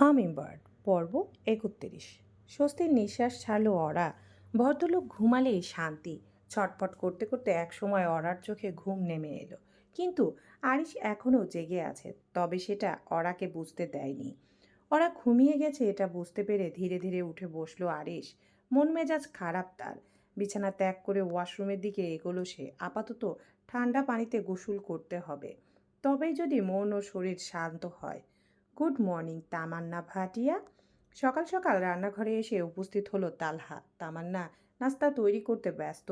Hummingbird পর্ব একত্রিশ। স্বস্তির নিঃশ্বাস ছাড়লো অরা। ভদ্রলোক ঘুমালেই শান্তি। ছটফট করতে করতে একসময় অরার চোখে ঘুম নেমে এলো। কিন্তু আরিশ এখনও জেগে আছে, তবে সেটা অরাকে বুঝতে দেয়নি। অরা ঘুমিয়ে গেছে এটা বুঝতে পেরে ধীরে ধীরে উঠে বসল আরিশ। মন মেজাজ খারাপ তার। বিছানা ত্যাগ করে ওয়াশরুমের দিকে এগোলো সে। আপাতত ঠান্ডা পানিতে গোসল করতে হবে। তবেই যদি মন ও শরীর শান্ত হয়। Good morning, Tamanna Bhatia. সকাল সকাল রান্নাঘরে এসে উপস্থিত হলো তালহা। তামান্না, নাস্তা তৈরি করতে ব্যস্ত।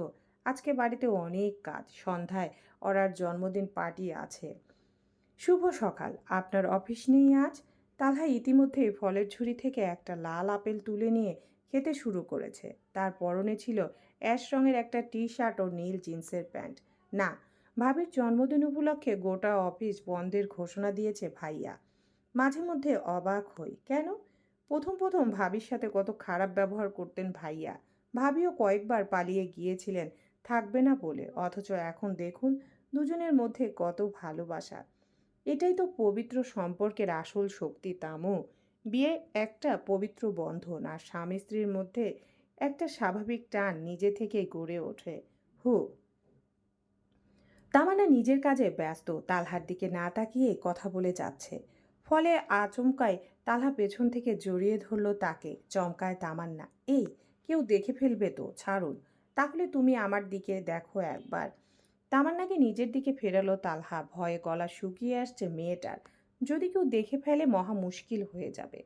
আজকে বাড়িতে অনেক কাজ। সন্ধ্যায় ওরার জন্মদিন পার্টি আছে। শুভ সকাল। আপনার অফিস নেই আজ? তালহা ইতিমধ্যেই ফলের ঝুড়ি থেকে একটা লাল আপেল তুলে নিয়ে খেতে শুরু করেছে। তার পরনে ছিল অ্যাশ রঙের একটা টি শার্ট ও নীল জিন্সের প্যান্ট। না, ভাবির জন্মদিন উপলক্ষে গোটা অফিস বন্ধের ঘোষণা দিয়েছে ভাইয়া। মাঝে মধ্যে অবাক হই। কেন? প্রথম প্রথম ভাবির সাথে কত খারাপ ব্যবহার করতেন ভাইয়া। ভাবিও কয়েকবার পালিয়ে গিয়েছিলেন, থাকবে না বলে। অথচ এখন দেখুন, দুজনের মধ্যে কত ভালোবাসা। এটাই তো পবিত্র সম্পর্কের আসল শক্তি, তামু। বিয়ে একটা পবিত্র বন্ধন আর স্বামী স্ত্রীর মধ্যে একটা স্বাভাবিক টান নিজে থেকেই গড়ে ওঠে। হু। তামান্না নিজের কাজে ব্যস্ত, তালহার দিকে না তাকিয়ে কথা বলে যাচ্ছে। ফলে আচমকায় তালহা পেছন থেকে জড়িয়ে ধরলো তাকে, চমকায় তামান্না। এই, কেউ দেখে ফেলবে তো, ছাড়ুন। তাহলে তুমি আমার দিকে দেখো একবার। তামান্নাকে নিজের দিকে ফেরালো তালহা, ভয়ে গলা শুকিয়ে আসছে মেয়েটার। যদি কেউ দেখে ফেলে, মহা মুশকিল হয়ে যাবে।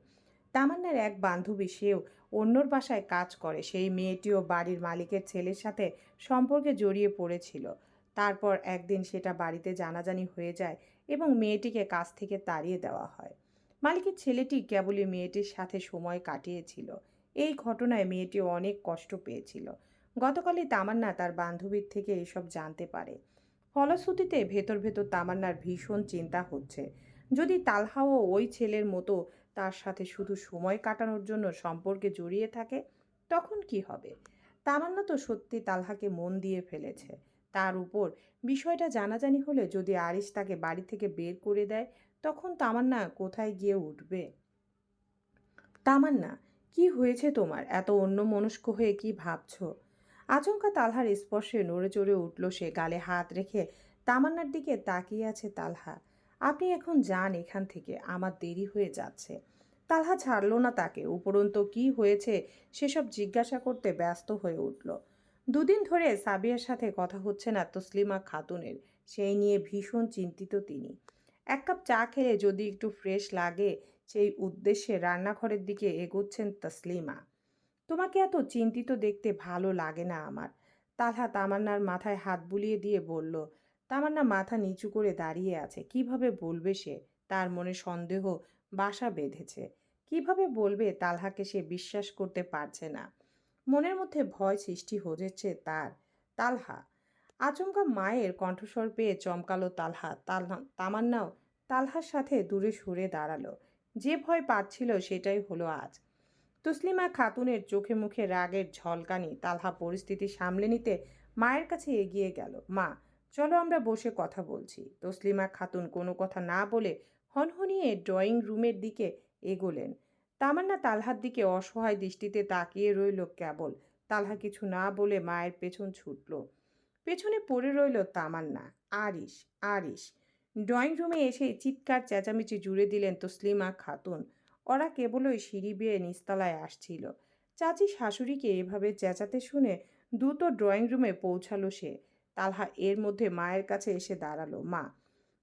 তামান্নার এক বান্ধবী সেও অন্যর বাসায় কাজ করে। সেই মেয়েটিও বাড়ির মালিকের ছেলের সাথে সম্পর্কে জড়িয়ে পড়েছিল। তারপর একদিন সেটা বাড়িতে জানাজানি হয়ে যায় এবং মেয়েটিকে কাছ থেকে তাড়িয়ে দেওয়া হয়। মালিকের ছেলেটি কেবলই মেয়েটির সাথে সময় কাটিয়েছিল। এই ঘটনায় মেয়েটি অনেক কষ্ট পেয়েছিল। গতকালই তামান্না তার বান্ধবীর থেকে এসব জানতে পারে। ফলশ্রুতিতে ভেতর ভেতর তামান্নার ভীষণ চিন্তা হচ্ছে। যদি তালহাও ওই ছেলের মতো তার সাথে শুধু সময় কাটানোর জন্য সম্পর্কে জড়িয়ে থাকে, তখন কি হবে? তামান্না তো সত্যি তালহাকে মন দিয়ে ফেলেছে। তার উপর। বিষয়টা জানাজানি হলে যদি আরিশ তাকে বাড়ি থেকে বের করে দেয়, তখন তামান্না কোথায় গিয়ে উঠবে? তামান্না, কি হয়েছে তোমার? এত অন্য মনস্ক হয়ে কি ভাবছ? আচমকা তালহার স্পর্শে নড়ে চড়ে উঠল সে, গালে হাত রেখে তামান্নার দিকে তাকিয়ে আছে তালহা। আপনি এখন যান এখান থেকে, আমার দেরি হয়ে যাচ্ছে। তালহা ছাড়লো না তাকে। উপরন্ত কি হয়েছে সেসব জিজ্ঞাসা করতে ব্যস্ত হয়ে উঠল। দুদিন ধরে সাবিয়ার সাথে কথা হচ্ছে না তসলিমা খাতুনের। সেই নিয়ে ভীষণ চিন্তিত তিনি। এক কাপ চা খেয়ে যদি একটু ফ্রেশ লাগে, সেই উদ্দেশ্যে রান্নাঘরের দিকে এগোচ্ছেন তসলিমা। তোমাকে এত চিন্তিত দেখতে ভালো লাগে না আমার। তালহা তামান্নার মাথায় হাত বুলিয়ে দিয়ে বলল, তামান্না মাথা নিচু করে দাঁড়িয়ে আছে। কীভাবে বলবে সে? তার মনে সন্দেহ, বাসা বেঁধেছে। কীভাবে বলবে তালহাকে সে বিশ্বাস করতে পারছে না? মনের মধ্যে ভয় সৃষ্টি হয়েছে তার, তালহা। আচমকা মায়ের কণ্ঠস্বর পেয়ে চমকালো তালহা। তালহা, তামান্নাও তালহার সাথে দূরে সরে দাঁড়াল। যে ভয় পাচ্ছিল সেটাই হলো আজ। তসলিমা খাতুনের চোখে মুখে রাগের ঝলকানি তালহা পরিস্থিতি সামলে নিতে মায়ের কাছে এগিয়ে গেল। মা, চলো আমরা বসে কথা বলছি। তসলিমা খাতুন কোনো কথা না বলে হনহনিয়ে ড্রয়িং রুমের দিকে এগোলেন। তামান্না তালহার দিকে অসহায় দৃষ্টিতে তাকিয়ে রইল কেবল। তালহা কিছু না বলে মায়ের পেছন ছুটল। পেছনে পড়ে রইল তামান্না। আরিশ আরিশ। ড্রয়িং রুমে এসে চিৎকার চেঁচামেচি জুড়ে দিলেন তসলিমা খাতুন। ওরা কেবলই সিঁড়ি বেয়ে নিস্তলায় আসছিল। চাচি শাশুড়িকে এভাবে চেঁচাতে শুনে দ্রুত ড্রয়িং রুমে পৌঁছালো সে। তালহা এর মধ্যে মায়ের কাছে এসে দাঁড়াল, মা,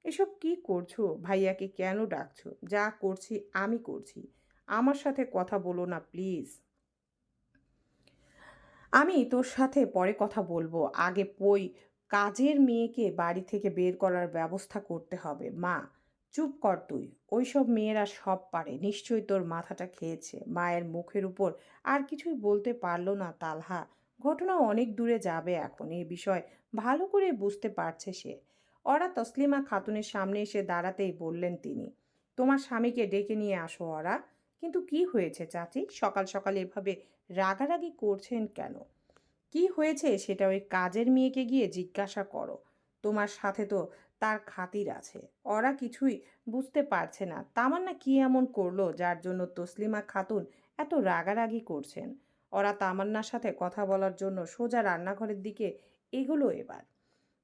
এসব কি করছ? ভাইয়াকে কেন ডাকছো? যা করছি, আমি করছি। আমার সাথে কথা বলো না, প্লিজ। আমি তোর সাথে পরে কথা বলব। আগে পই, কাজের মেয়েকে বাড়ি থেকে বের করার ব্যবস্থা করতে হবে। মা, চুপ কর তুই। ওইসব মেয়েরা সব পারে। নিশ্চয়ই তোর মাথাটা খেয়েছে। মায়ের মুখের উপর আর কিছুই বলতে পারল না তালহা। ঘটনা অনেক দূরে যাবে এখন। এই বিষয় ভালো করে বুঝতে পারছে সে। ওরা তসলিমা খাতুনের সামনে এসে দাঁড়াতেই বললেন তিনি, তোমার স্বামীকে ডেকে নিয়ে আসো ওরা কিন্তু কি হয়েছে চাচি? সকাল সকাল এভাবে রাগারাগি করছেন কেন? কি হয়েছে সেটা ওই কাজের মেয়েকে গিয়ে জিজ্ঞাসা করো। তোমার সাথে তো তার খাতির আছে। ওরা কিছুই বুঝতে পারছে না। তামান্না কি এমন করল যার জন্য তসলিমা খাতুন এত রাগারাগি করছেন? ওরা তামান্নার সাথে কথা বলার জন্য সোজা রান্নাঘরের দিকে এগুলো এবার।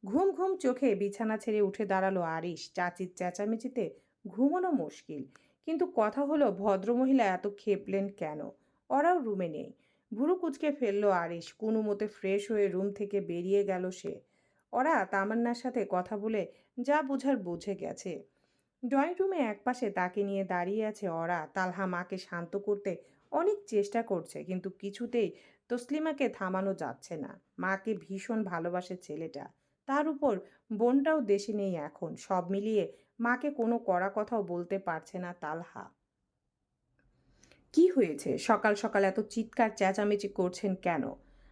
ঘুম ঘুম চোখে বিছানা ছেড়ে উঠে দাঁড়াল আরিশ। চাচির চেঁচামেচিতে ঘুমোনো মুশকিল। কিন্তু কথা হলো, ভদ্রমহিলা এত খেপলেন কেন? ওরাও রুমে নেই। ভুরু কুচকে ফেলল আরিশ, কোনো মতে ফ্রেশ হয়ে রুম থেকে বেরিয়ে গেল সে। ওরা তামান্নার সাথে কথা বলে যা বোঝার বুঝে গেছে। ড্রয়িং রুমে একপাশে তাকে নিয়ে দাঁড়িয়ে আছে ওরা। তালহা মাকে শান্ত করতে অনেক চেষ্টা করছে, কিন্তু কিছুতেই তসলিমাকে থামানো যাচ্ছে না। মাকে ভীষণ ভালোবাসে ছেলেটা। তার উপর বোনটাও দেশে নেই এখন। সব মিলিয়ে মাকে কোনো কড়া কথাও বলতে পারছে না তালহা। কি হয়েছে? সকাল সকাল এত চিৎকার, চেঁচামেচি করছেন কেন?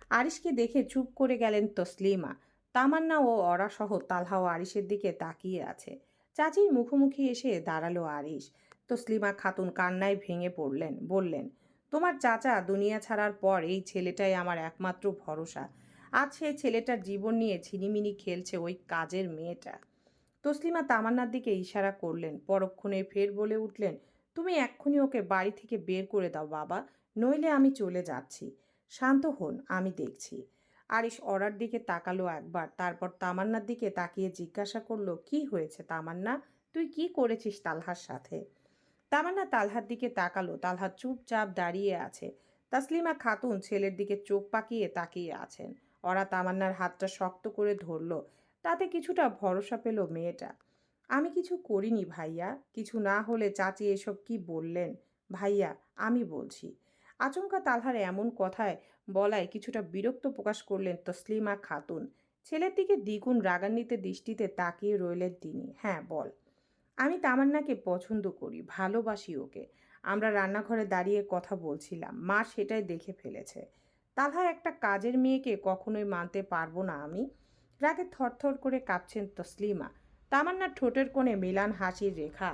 আরিশকে দেখে চুপ করে গেলেন তসলিমা। তামান্না ও অরাসহ তালহা ও আরিশের দিকে তাকিয়ে আছে। চাচির মুখোমুখি এসে দাঁড়াল আরিশ। তসলিমা খাতুন কান্নায় ভেঙে পড়লেন, বললেন, তোমার চাচা দুনিয়া ছাড়ার পর এই ছেলেটাই আমার একমাত্র ভরসা। আজ সেই ছেলেটার জীবন নিয়ে ছিনিমিনি খেলছে ওই কাজের মেয়েটা। তসলিমা তামান্নার দিকে ইশারা করলেন। পরক্ষণে ফের বলে উঠলেন, তুমি এক্ষুনি ওকে বাড়ি থেকে বের করে দাও বাবা, নইলে আমি চলে যাচ্ছি। শান্ত হন, আমি দেখছি। আরিশ অরার দিকে তাকালো একবার, তারপর তামান্নার দিকে তাকিয়ে জিজ্ঞাসা করল, কি হয়েছে তামান্না? তুই কি করেছিস তালহার সাথে? তামান্না তালহার দিকে তাকালো, তালহা চুপচাপ দাঁড়িয়ে আছে। তাসলিমা খাতুন ছেলের দিকে চোখ পাকিয়ে তাকিয়ে আছেন। ওরা তামান্নার হাতটা শক্ত করে ধরলো তাতে কিছুটা ভরসা পেল মেয়েটা। আমি কিছু করিনি ভাইয়া, কিছু না হলে চাচি এসব কি বললেন? ভাইয়া, আমি বলছি, আচমকা তালহার এমন কথায় বলায় কিছুটা বিরক্ত প্রকাশ করলেন তসলিমা খাতুন। ছেলের দিকে দ্বিগুণ রাগান্বিত দৃষ্টিতে তাকিয়ে রইলেন তিনি। হ্যাঁ বল। আমি তামান্নাকে পছন্দ করি, ভালোবাসি ওকে। আমরা রান্নাঘরে দাঁড়িয়ে কথা বলছিলাম। মা সেটাই দেখে ফেলেছে। তালহা একটা কাজের মেয়েকে কখনোই মানতে পারব না আমি। রাগে থরথর করে কাঁপছেন তসলিমা। তামান্নার ঠোঁটের কোণে মিলান হাসির রেখা।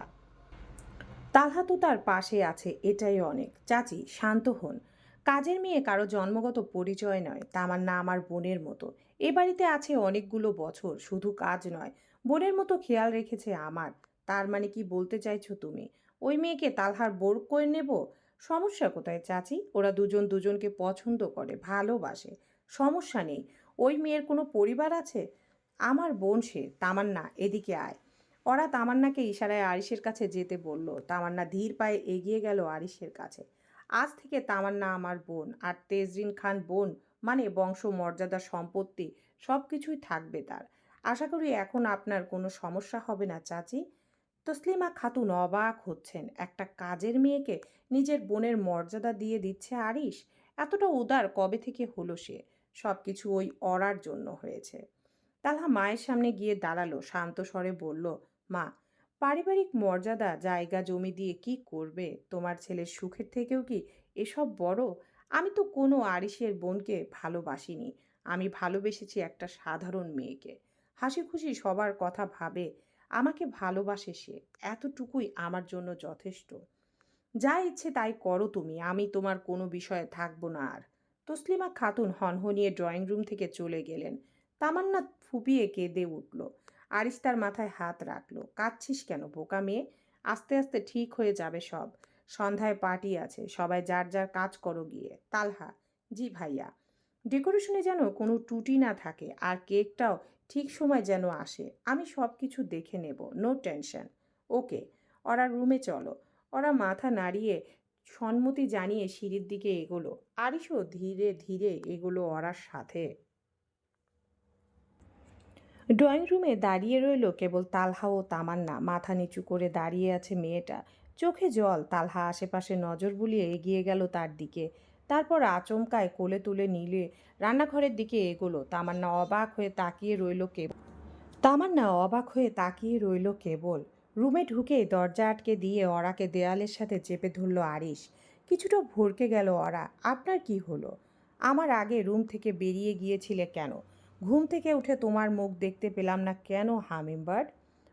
তালহা তো তার পাশে আছে, এটাই অনেক। চাচি, শান্ত হন। কাজের মেয়ে কারও জন্মগত পরিচয় নয়, তামান্না আমার বোনের মতো। এ বাড়িতে আছে অনেকগুলো বছর, শুধু কাজ নয়, বোনের মতো খেয়াল রেখেছে আমার। তার মানে কি বলতে চাইছো তুমি? ওই মেয়েকে তালহার বোর করে নেব? সমস্যা কোথায় চাচি? ওরা দুজন দুজনকে পছন্দ করে, ভালোবাসে। সমস্যা নেই। ওই মেয়ের কোনো পরিবার আছে? আমার বোন সে, তামান্না, এদিকে আয়। ওরা তামান্নাকে ইশারায় আরিশের কাছে যেতে বলল। তামান্না ধীর পায়ে এগিয়ে গেল আরিশের কাছে। আজ থেকে তামান্না আমার বোন আর তেজরিন খান বোন মানে বংশ, মর্যাদা, সম্পত্তি সব কিছুই থাকবে তার। আশা করি এখন আপনার কোনো সমস্যা হবে না, চাচি। তসলিমা খাতুন অবাক হচ্ছেন। একটা কাজের মেয়েকে নিজের বোনের মর্যাদা দিয়ে দিচ্ছে আরিশ? এতটা উদার কবে থেকে হলো সে? সব কিছু ওই অরার জন্য হয়েছে। তালহা মায়ের সামনে গিয়ে দাঁড়াল, শান্ত স্বরে বলল, মা, পারিবারিক মর্যাদা, জায়গা, জমি দিয়ে কি করবে? তোমার ছেলের সুখের থেকেও কি এসব বড়? আমি তো কোনো আরিসের বোনকে ভালোবাসিনি। আমি ভালোবেসেছি একটা সাধারণ মেয়েকে। হাসি খুশি সবার কথা ভাবে, আমাকে ভালোবাসে সে। এতটুকুই আমার জন্য যথেষ্ট। যা ইচ্ছে তাই করো তুমি, আমি তোমার কোনো বিষয়ে থাকব না আর। তসলিমা খাতুন হনহনিয়ে ড্রয়িং রুম থেকে চলে গেলেন। তামান্না ফুপিয়ে কেঁদে উঠল। আরিস তার মাথায় হাত রাখল। কাঁদছিস কেন, বোকা মেয়ে? আস্তে আস্তে ঠিক হয়ে যাবে সব। সন্ধ্যায় পার্টি আছে, সবাই যার যার কাজ করো গিয়ে। তালহা, জি ভাইয়া। ডেকোরেশনে যেন কোনো টুটি না থাকে, আর কেকটাও ঠিক সময় যেন আসে, আমি সব কিছু দেখে নেব, নো টেনশন। ওকে, ওরা রুমে চলো। ওরা মাথা নাড়িয়ে সম্মতি জানিয়ে সিঁড়ির দিকে এগোলো। আরিসও ধীরে ধীরে এগোলো ওরার সাথে। ড্রয়িং রুমে দাঁড়িয়ে রইল কেবল তালহা ও তামান্না। মাথা নিচু করে দাঁড়িয়ে আছে মেয়েটা। চোখে জল, তালহা আশেপাশে নজর বুলিয়ে এগিয়ে গেল তার দিকে। তারপর আচমকায় কোলে তুলে নিলে রান্নাঘরের দিকে এগোলো। তামান্না অবাক হয়ে তাকিয়ে রইল কেবল তামান্না অবাক হয়ে তাকিয়ে রইল কেবল। রুমে ঢুকে দরজা আটকে দিয়ে অরাকে দেয়ালের সাথে চেপে ধরল আরিশ। কিছুটা ভরকে গেল অরা, আপনার কি হলো? আমার আগে রুম থেকে বেরিয়ে গিয়েছিলে কেন? ঘুম থেকে উঠে তোমার মুখ দেখতে পেলাম না কেন, হামিমবার্ড?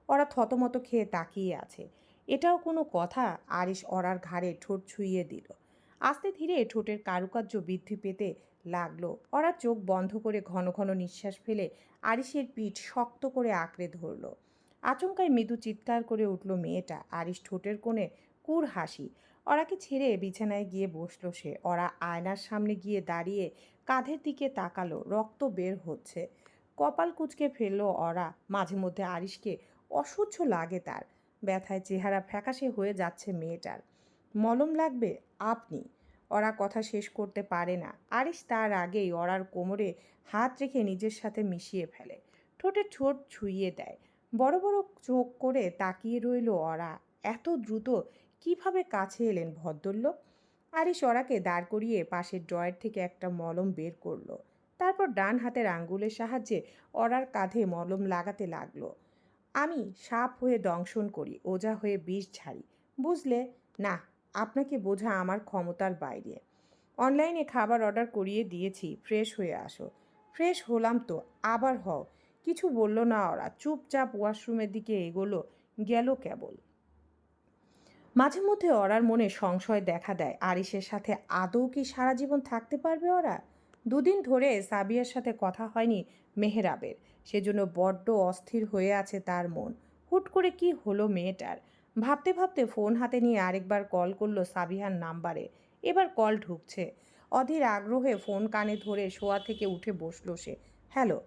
ওরা থতমত খেয়ে তাকিয়ে আছে। এটাও কোনো কথা? আরিশ অরার ঘাড়ে ঠোঁট ছুঁয়ে দিল। আস্তে ধীরে ঠোঁটের কারুকার্য বৃদ্ধি পেতে লাগল। ওরা চোখ বন্ধ করে ঘন ঘন নিঃশ্বাস ফেলে আরিশের পিঠ শক্ত করে আঁকড়ে ধরল। আচমকাই মৃদু চিৎকার করে উঠল মেয়েটা। আরিস ঠোঁটের কোণে কুর হাসি। ওরাকে ছেড়ে বিছানায় গিয়ে বসল সে। ওরা আয়নার সামনে গিয়ে দাঁড়িয়ে কাঁধের দিকে তাকালো। রক্ত বের হচ্ছে। কপাল কুচকে ফেলল ওরা মাঝে মধ্যে আরিসকে অসহ্য লাগে তার। ব্যথায় চেহারা ফ্যাকাশে হয়ে যাচ্ছে মেয়েটার। মলম লাগবে আপনি। ওরা কথা শেষ করতে পারে না। আরিস তার আগেই ওরার কোমরে হাত রেখে নিজের সাথে মিশিয়ে ফেলে। ঠোঁটে ঠোঁট ছুঁয়ে দেয়। বড় বড় চোখ করে তাকিয়ে রইল অরা। এত দ্রুত কীভাবে কাছে এলেন ভদ্রলোক? আরিস ওরাকে দাঁড় করিয়ে পাশের ড্রয়ের থেকে একটা মলম বের করল। তারপর ডান হাতের আঙ্গুলের সাহায্যে ওরার কাঁধে মলম লাগাতে লাগল। আমি সাপ হয়ে দংশন করি ওজা হয়ে বিষ ঝাড়ি বুঝলে? না, আপনাকে বোঝা আমার ক্ষমতার বাইরে। অনলাইনে খাবার অর্ডার করিয়ে দিয়েছি, ফ্রেশ হয়ে আসো। ফ্রেশ হলাম তো, আবার হও। কিছু বলল না ওরা। চুপচাপ ওয়াশরুমের দিকে এগোলো, গেল কেবল। মাঝে মধ্যে ওরার মনে সংশয় দেখা দেয় আরিসের সাথে আদৌ কি সারা জীবন থাকতে পারবে ওরা? দুদিন ধরে সাবিয়ার সাথে কথা হয়নি মেহরাবের, সেজন্য বড্ড অস্থির হয়ে আছে তার মন। হুট করে কি হলো মেয়েটার? ভাবতে ভাবতে ফোন হাতে নিয়ে আরেকবার কল করল সাবিহার নাম্বারে। এবার কল ঢুকছে। অধীর আগ্রহে ফোন কানে ধরে শোয়া থেকে উঠে বসল সে। হ্যালো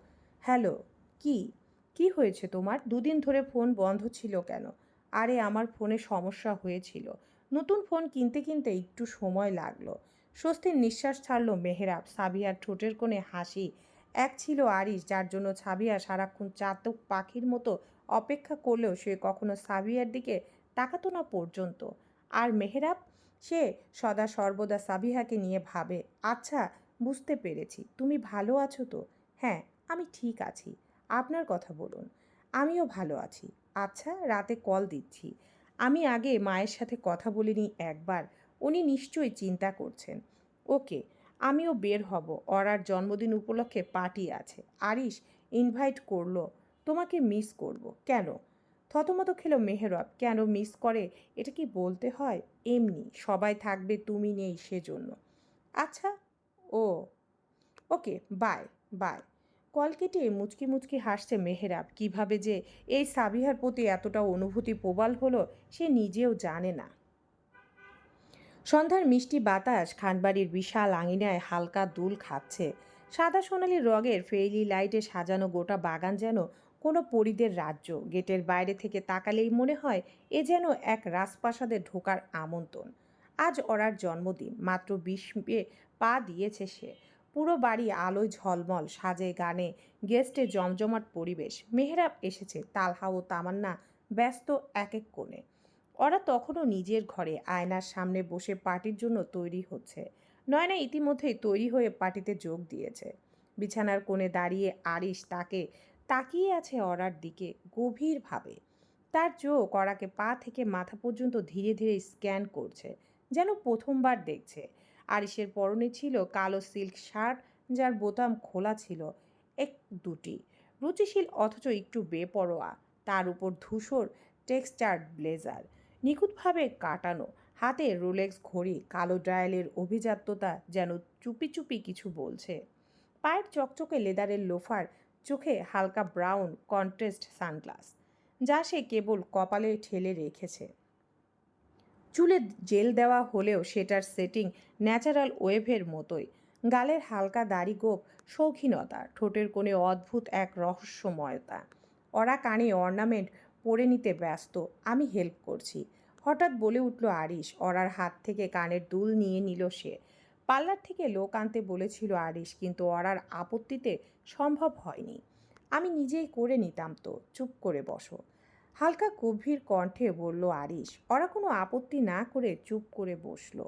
হ্যালো কি? কি হয়েছে তোমার? দুদিন ধরে ফোন বন্ধ ছিল কেন? আরে, আমার ফোনে সমস্যা হয়েছিল। নতুন ফোন কিনতে কিনতে একটু সময় লাগল। স্বস্তির নিঃশ্বাস ছাড়লো মেহেরাব। সাবিয়ার ঠোঁটের কোণে হাসি। এক ছিল আরিস যার জন্য সাবিয়া সারাক্ষণ চাতক পাখির মতো অপেক্ষা করলেও সে কখনো সাবিয়ার দিকে তাকাতো না পর্যন্ত। আর মেহেরাব? সে সদা সর্বদা সাবিহাকে নিয়ে ভাবে আচ্ছা বুঝতে পেরেছি। তুমি ভালো আছো তো? হ্যাঁ আমি ঠিক আছি। আপনার কথা বলুন। আমিও ভালো আছি। আচ্ছা রাতে কল দিচ্ছি। আমি আগে মায়ের সাথে কথা বলিনি একবার। উনি নিশ্চয়ই চিন্তা করছেন। ওকে, আমিও বের হব। অরার জন্মদিন উপলক্ষে পার্টি আছে। আরিস ইনভাইট করল। তোমাকে মিস করব। কেন? থতমত খেলো মেহরব। কেন মিস করে? এটা কি বলতে হয়? এমনি, সবাই থাকবে, তুমি নেই সেজন্য। আচ্ছা ও। ওকে বাই বাই কল কেটে মুচকি মুচকি হাসছে মেহেরাব। কীভাবে যে এই সাবিহার প্রতি এতটা অনুভূতি প্রবল হলো, সে নিজেও জানে না। সন্ধ্যার মিষ্টি বাতাস খানবাড়ির বিশাল আঙিনায় হালকা দুল খাচ্ছে। সাদা সোনালি রঙের ফেইলি লাইটে সাজানো গোটা বাগান যেন কোনো পরিদের রাজ্য। গেটের বাইরে থেকে তাকালেই মনে হয় এ যেন এক রাজপ্রাসাদে ঢোকার আমন্ত্রণ। আজ ওরার জন্মদিন, মাত্র বিশ পা দিয়েছে সে। পুরো বাড়ি আলোয় ঝলমল, সাজে গানে, গেস্টে জমজমাট পরিবেশ। মেহরাব এসেছে, তালহা ও তামান্না ব্যস্ত এক এক কোণে। ওরা তখনও নিজের ঘরে, আয়নার সামনে বসে পার্টির জন্য তৈরি হচ্ছে। নয়না ইতিমধ্যেই তৈরি হয়ে পার্টিতে যোগ দিয়েছে। বিছানার কোণে দাঁড়িয়ে আরিস তাকে তাকিয়ে আছে অরার দিকে গভীরভাবে। তার চোখ অরাকে পা থেকে মাথা পর্যন্ত ধীরে ধীরে স্ক্যান করছে, যেন প্রথমবার দেখছে। আরিসের পরনে ছিল কালো সিল্ক শার্ট, যার বোতাম খোলা ছিল এক দুটি। রুচিশীল অথচ একটু বেপরোয়া। তার উপর ধূসর টেক্সচার্ড ব্লেজার। নিখুঁতভাবে কাটানো। হাতে রোলেক্স ঘড়ি, কালো ডায়ালের অভিজাত্যতা যেন চুপি চুপি কিছু বলছে। পায়ের চকচকে লেদারের লোফার, চোখে হালকা ব্রাউন কন্ট্রেস্ট সানগ্লাস, যা সে কেবল কপালে ঠেলে রেখেছে। চুলে জেল দেওয়া হলেও সেটার সেটিং ন্যাচারাল ওয়েভের মতোই। গালের হালকা দাড়ি গোপ, শৌখিনতা, ঠোঁটের কোণে অদ্ভুত এক রহস্যময়তা। অরা কানে অর্নামেন্ট পরে নিতে ব্যস্ত, আমি হেল্প করছি। হঠাৎ বলে উঠল আরিস অরার হাত থেকে কানের দুল নিয়ে নিল সে। পার্লার থেকে লোক আনতে বলেছিল আরিস কিন্তু অরার আপত্তিতে সম্ভব হয়নি। আমি নিজেই করে নিতাম তো, চুপ করে বসো। হালকা গভীর কণ্ঠে বলল আরিস ওরা কোনো আপত্তি না করে চুপ করে বসল।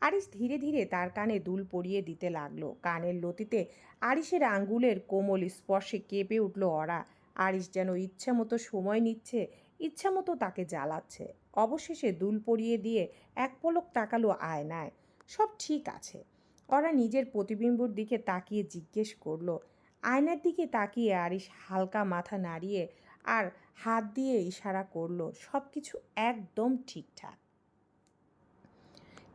আরিস ধীরে ধীরে তার কানে দুল পরিয়ে দিতে লাগল। কানের লতিতে আরিসের আঙ্গুলের কোমল স্পর্শে কেঁপে উঠল অরা আরিস যেন ইচ্ছা মতো সময় নিচ্ছে ইচ্ছা মতো তাকে জ্বালাচ্ছে। অবশেষে দুল পরিয়ে দিয়ে এক পলক তাকালো আয়নায়। সব ঠিক আছে। ওরা নিজের প্রতিবিম্বর দিকে তাকিয়ে জিজ্ঞেস করল। আয়নার দিকে তাকিয়ে আরিস হালকা মাথা নাড়িয়ে আর হাত দিয়ে ইশারা করল সব কিছু একদম ঠিকঠাক।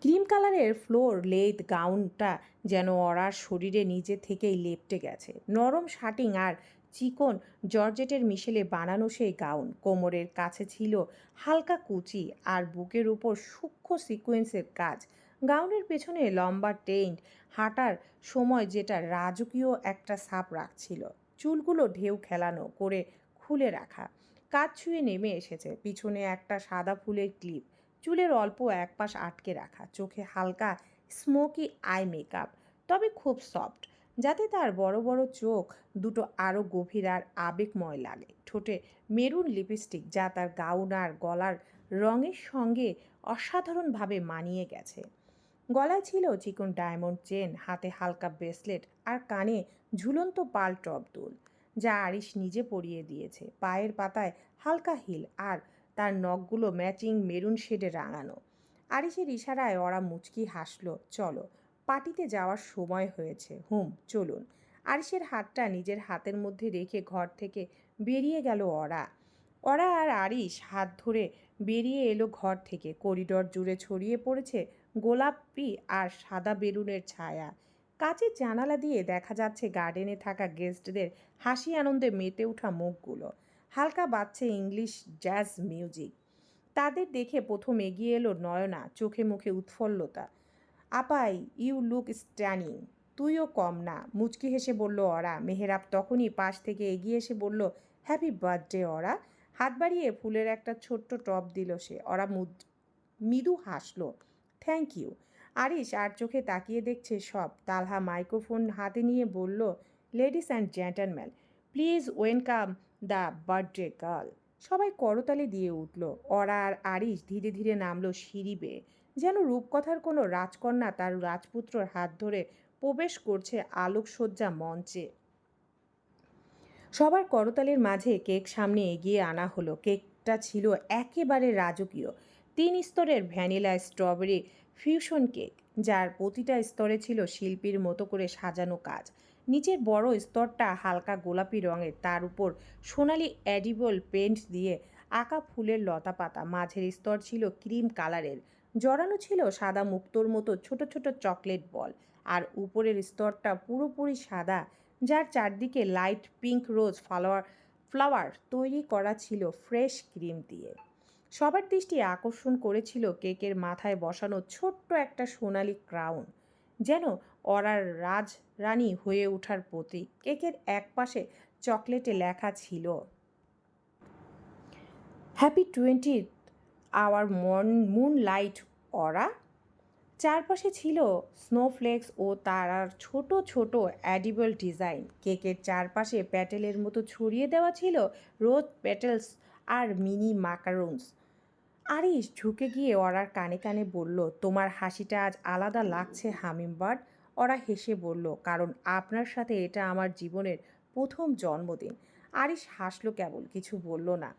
ক্রিম কালারের ফ্লোর লেদ গাউনটা যেন অরার শরীরে নিজে থেকেই লেপটে গেছে। নরম শাটিং আর চিকন জর্জেটের মিশেলে বানানো সেই গাউন কোমরের কাছে ছিল হালকা কুচি আর বুকের উপর সূক্ষ্ম সিকোয়েন্সের কাজ। গাউনের পেছনে লম্বা টেন্ট হাঁটার সময় যেটা রাজকীয় একটা সাপ রাখছিল। চুলগুলো ঢেউ খেলানো করে খুলে রাখা। কাজ ছুঁয়ে নেমে এসেছে। পিছনে একটা সাদা ফুলের ক্লিপ। চুলের অল্প এক পাশ আটকে রাখা। চোখে হালকা স্মোকি আই মেকআপ। তবে খুব সফট। যাতে তার বড় বড় চোখ দুটো আরও গভীর আর আবেগময় লাগে। ঠোঁটে মেরুন লিপস্টিক যা তার গাউন আর গলার রঙের সঙ্গে অসাধারণভাবে মানিয়ে গেছে। গলায় ছিল চিকন ডায়মন্ড চেন, হাতে হালকা ব্রেসলেট আর কানে ঝুলন্ত পাল টপ দুল। যা আরিশ নিজে পরিয়ে দিয়েছে। পায়ের পাতায় হালকা হিল আর তার নখগুলো ম্যাচিং মেরুন শেডে রাঙানো। আরিশের ইশারায় ওরা মুচকি হাসলো, চলো, পার্টিতে যাওয়ার সময় হয়েছে, হুম, চলুন। আরিশের হাতটা নিজের হাতের মধ্যে রেখে ঘর থেকে বেরিয়ে গেল ওরা। ওরা আর আরিশ হাত ধরে বেরিয়ে এলো ঘর থেকে। করিডর জুড়ে ছড়িয়ে পড়েছে গোলাপি আর সাদা বেলুনের ছায়া। কাচের জানালা দিয়ে দেখা যাচ্ছে গার্ডেনে থাকা গেস্টদের হাসি আনন্দে মেতে ওঠা মুখগুলো। হালকা বাজছে ইংলিশ জ্যাজ মিউজিক। তাদের দেখে প্রথম এগিয়ে এলো নয়না, চোখে মুখে উৎফুল্লতা। আপাই, ইউ লুক স্ট্যানিং। তুইও কম না। মুচকি হেসে বলল ওরা। মেহেরাব তখনই পাশ থেকে এগিয়ে এসে বলল, হ্যাপি বার্থডে ওরা। হাত বাড়িয়ে ফুলের একটা ছোট্ট টপ দিল সে। ওরা মুদ- মৃদু হাসলো, থ্যাংক ইউ। আরিশ আর চোখে তাকিয়ে দেখছে সব। তালহা মাইক্রোফোন হাতে নিয়ে বলল ladies and gentleman please welcome the birthday girl সবাই করতালি দিয়ে উঠল। ওরা আর আরিশ ধীরে ধীরে নামলো সিঁড়ি বেয়ে যেন রূপকথার কোনো রাজকন্যা তার রাজপুত্রর হাত ধরে প্রবেশ করছে আলোকসজ্জা মঞ্চে। সবার করতালির মাঝে কেক সামনে এগিয়ে আনা হলো। কেকটা ছিল একেবারে রাজকীয়। তিন স্তরের ভ্যানিলা, স্ট্রবেরি ফিউশন কেক যার প্রতিটা স্তরে ছিল শিল্পীর মতো করে সাজানো কাজ। নিচের বড় স্তরটা হালকা গোলাপি রঙের, তার উপর সোনালি অ্যাডিবল পেন্ট দিয়ে আঁকা ফুলের লতা পাতা। মাঝের স্তর ছিল ক্রিম কালারের। জড়ানো ছিল সাদা মুক্তোর মতো ছোট ছোট চকলেট বল। আর উপরের স্তরটা পুরোপুরি সাদা, যার চারদিকে light pink rose flower flower তৈরি করা ছিল ফ্রেশ ক্রিম দিয়ে। সবার দৃষ্টি আকর্ষণ করেছিল কেকের মাথায় বসানো ছোট্ট একটা সোনালি ক্রাউন, যেন অরার রাজ রাজরানী হয়ে ওঠার প্রতীক। কেকের এক পাশে চকলেটে লেখা ছিল, হ্যাপি টোয়েন্টি আওয়ার মন মুন লাইট অরা। চারপাশে ছিল স্নোফ্লেক্স ও তারার ছোট ছোট অ্যাডিবল ডিজাইন। কেকের চারপাশে প্যাটেলের মতো ছড়িয়ে দেওয়া ছিল রোজ প্যাটেলস আর মিনি মাকারুনস। আরিশ ঝুঁকে গিয়ে ওরার কানে কানে বলল, তোমার হাসিটা আজ আলাদা লাগছে হামিমবার্ড ওরা হেসে বলল, কারণ আপনার সাথে এটা আমার জীবনের প্রথম জন্মদিন। আরিশ হাসলো কেবল, কিছু বলল না।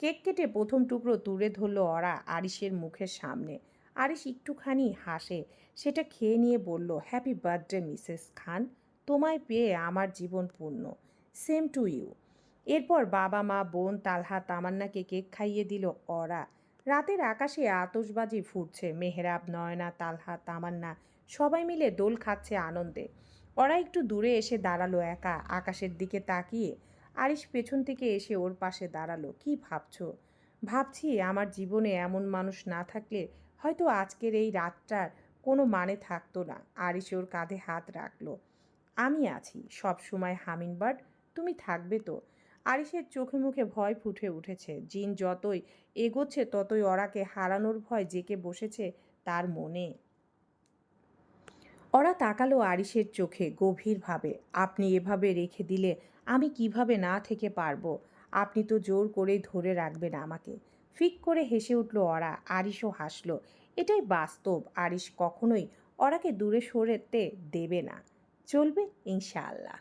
কেক কেটে প্রথম টুকরো তুলে ধরলো ওরা আরিশের মুখের সামনে। আরিশ একটুখানি হাসে, সেটা খেয়ে নিয়ে বলল হ্যাপি বার্থডে মিসেস খান তোমায় পেয়ে আমার জীবন পূর্ণ। সেম টু ইউ এরপর বাবা, মা, বোন, তালহা, তামান্নাকে কেক খাইয়ে দিল ওরা। রাতের আকাশে আতশবাজি ফুটছে, মেহরাব, নয়না, তালহা, তামান্না সবাই মিলে দোল খাচ্ছে আনন্দে। ওরা একটু দূরে এসে দাঁড়াল একা, আকাশের দিকে তাকিয়ে আরিশ পেছন থেকে এসে ওর পাশে দাঁড়াল। কি ভাবছ? ভাবছি আমার জীবনে এমন মানুষ না থাকলে হয়তো আজকের এই রাতটার কোনো মানে থাকতো না। আরিশ ওর কাঁধে হাত রাখল। আমি আছি সব সময় হামিনবার্ড তুমি থাকবে তো? আরিশের চোখে মুখে ভয় ফুটে উঠেছে। জিন যতই এগোচ্ছে, ততই অরাকে হারানোর ভয় জেকে বসেছে তার মনে। ওরা তাকালো আরিশের চোখে গভীরভাবে। আপনি এভাবে রেখে দিলে আমি কীভাবে না থেকে পারব? আপনি তো জোর করেই ধরে রাখবেন আমাকে। ফিক করে হেসে উঠল অরা। আরিশও হাসলো। এটাই বাস্তব। আরিশ কখনোই অরাকে দূরে সরেতে দেবে না। চলবে ইনশাআল্লাহ।